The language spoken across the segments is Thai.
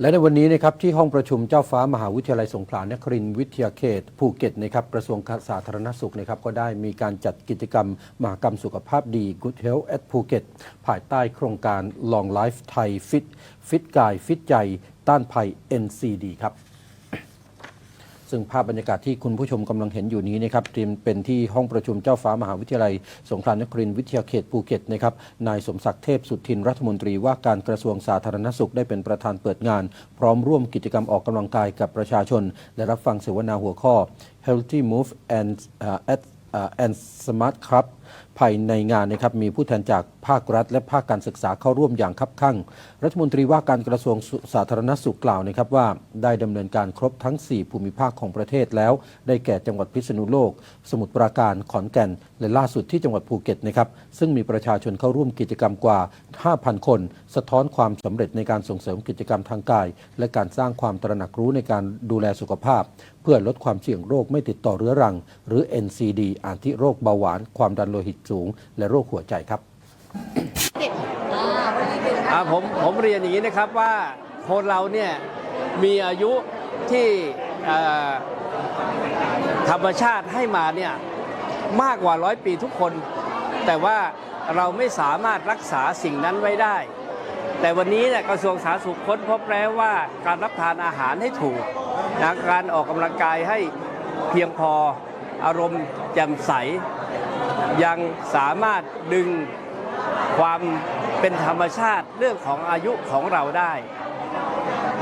และในวันนี้นะครับที่ห้องประชุมเจ้าฟ้ามหาวิทยาลัยสงขลานครินทร์วิทยาเขต ภูเก็ตนะครับกระทรวงสาธารณสุขนะครับก็ได้มีการจัดกิจกรรม มหกรรมสุขภาพดี Good Health at Phuket ภายใต้โครงการ Long Life Thai Fit ฟิตกาย ฟิตใจ ต้านภัย NCD ครับ ซึ่งภาพบรรยากาศที่คุณผู้ชมกำลังเห็นอยู่นี้นะครับเตรียมเป็นที่ห้องประชุมเจ้าฟ้ามหาวิทยาลัย สงขลานครินทร์วิทยาเขตภูเก็ตนะครับนายสมศักดิ์เทพสุทินรัฐมนตรีว่าการกระทรวงสาธารณสุขได้เป็นประธานเปิดงาน พร้อมร่วมกิจกรรมออกกำลังกายกับประชาชน และรับฟังเสวนาหัวข้อ Healthy Move and uh, at uh, and Smart Club ภายในงานนะครับมีผู้แทนจากภาครัฐ และภาคการศึกษาเข้าร่วมอย่างคับคั่ง รัฐมนตรีว่าการกระทรวงสาธารณสุขกล่าวนะครับว่าได้ดำเนินการครบทั้ง 4 ภูมิภาคของประเทศแล้ว ได้แก่จังหวัดพิษณุโลก สมุทรปราการขอนแก่น และล่าสุดที่จังหวัดภูเก็ตนะครับซึ่งมีประชาชนเข้าร่วมกิจกรรมกว่า 5,000 คน สะท้อนความสำเร็จในการส่งเสริมกิจกรรมทางกาย และการสร้างความตระหนักรู้ในการดูแลสุขภาพ เพื่อลดความเสี่ยงโรคไม่ติดต่อเรื้อรัง หรือ NCD อาทิโรคเบาหวาน ความดันโลหิตสูง และโรคหัวใจครับอ่าผมผมเรียนอย่างนี้นะครับว่าคนเราเนี่ยมีอายุที่เอ่อธรรมชาติให้มาเนี่ยมากกว่าร้อยปีทุกคน แต่ว่าเราไม่สามารถรักษาสิ่งนั้นไว้ได้ แต่วันนี้เนี่ยกระทรวงสาธารณสุขค้นพบแล้วว่าการรับทานอาหารให้ถูกนะการออกกำลังกายให้เพียงพออารมณ์แจ่มใส ยังสามารถดึงความเป็นธรรมชาติเรื่องของอายุของเราได้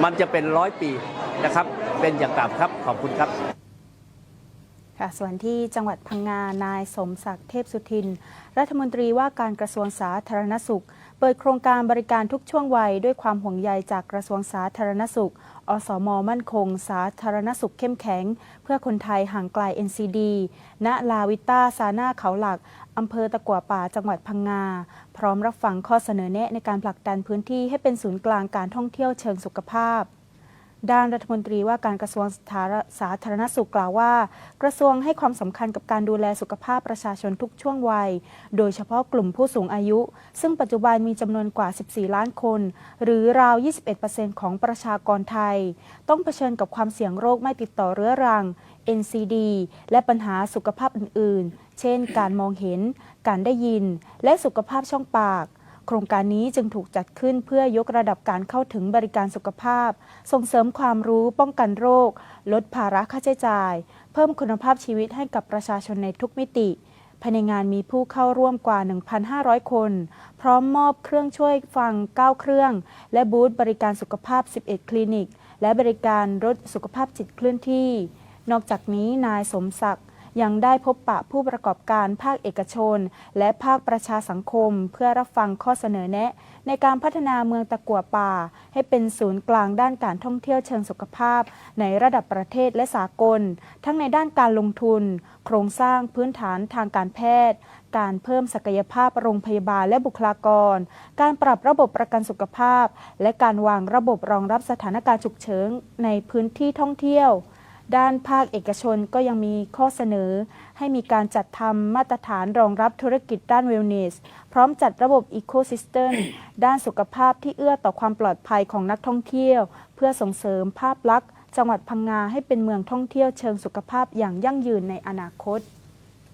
มันจะเป็นร้อยปีนะครับ เป็นอย่างต่ำครับ ขอบคุณครับ ค่ะส่วนที่จังหวัดพังงานายสมศักดิ์เทพสุทิน รัฐมนตรีว่าการกระทรวงสาธารณสุข เปิดโครงการบริการทุกช่วงวัย ด้วยความห่วงใยจากกระทรวงสาธารณสุข อสม มั่นคง สาธารณสุขเข้มแข็ง เพื่อคนไทยห่างไกล NCD ณลาวิต้าซาน่าเขาหลักอำเภอตะกัวป่าจังหวัดพังงา พร้อมรับฟังข้อเสนอแนะในการผลักดันพื้นที่ให้เป็นศูนย์กลางการท่องเที่ยวเชิงสุขภาพ ด้านรัฐมนตรีว่าการกระทรวงสาธารณสุขกล่าวว่า กระทรวงให้ความสำคัญกับการดูแลสุขภาพประชาชนทุกช่วงวัย โดยเฉพาะกลุ่มผู้สูงอายุ ซึ่งปัจจุบันมีจำนวนกว่า 14 ล้านคน หรือราว 21%ของประชากรไทย ต้องเผชิญกับความเสี่ยงโรคไม่ติดต่อเรื้อรัง NCD และปัญหาสุขภาพอื่น ๆ เช่น การมองเห็น การได้ยิน และสุขภาพช่องปาก โครงการนี้จึงถูกจัดขึ้นเพื่อยกระดับการเข้าถึงบริการสุขภาพ ส่งเสริมความรู้ป้องกันโรค ลดภาระค่าใช้จ่าย เพิ่มคุณภาพชีวิตให้กับประชาชนในทุกมิติภายในงานมีผู้เข้าร่วมกว่า 1,500 คน พร้อมมอบเครื่องช่วยฟัง 9 เครื่อง และบูธบริการสุขภาพ 11 คลินิก และบริการรถสุขภาพจิตเคลื่อนที่ นอกจากนี้นายสมศักดิ์ ยังได้พบปะผู้ประกอบการภาคเอกชน และภาคประชาสังคม เพื่อรับฟังข้อเสนอแนะ ในการพัฒนาเมืองตะกัวป่า ให้เป็นศูนย์กลางด้านการท่องเที่ยวเชิงสุขภาพ ในระดับประเทศและสากล ทั้งในด้านการลงทุน โครงสร้างพื้นฐานทางการแพทย์ การเพิ่มศักยภาพโรงพยาบาลและบุคลากร การปรับระบบประกันสุขภาพ และการวางระบบรองรับสถานการณ์ฉุกเฉินในพื้นที่ท่องเที่ยว ด้านภาคเอกชนก็ยังมีข้อเสนอ ให้มีการจัดทำมาตรฐานรองรับธุรกิจด้านเวลเนส พร้อมจัดระบบอีโคซิสเตมด้านสุขภาพที่เอื้อต่อความปลอดภัยของนักท่องเที่ยว เพื่อส่งเสริมภาพลักษณ์จังหวัดพังงาให้เป็นเมืองท่องเที่ยวเชิงสุขภาพอย่างยั่งยืนในอนาคต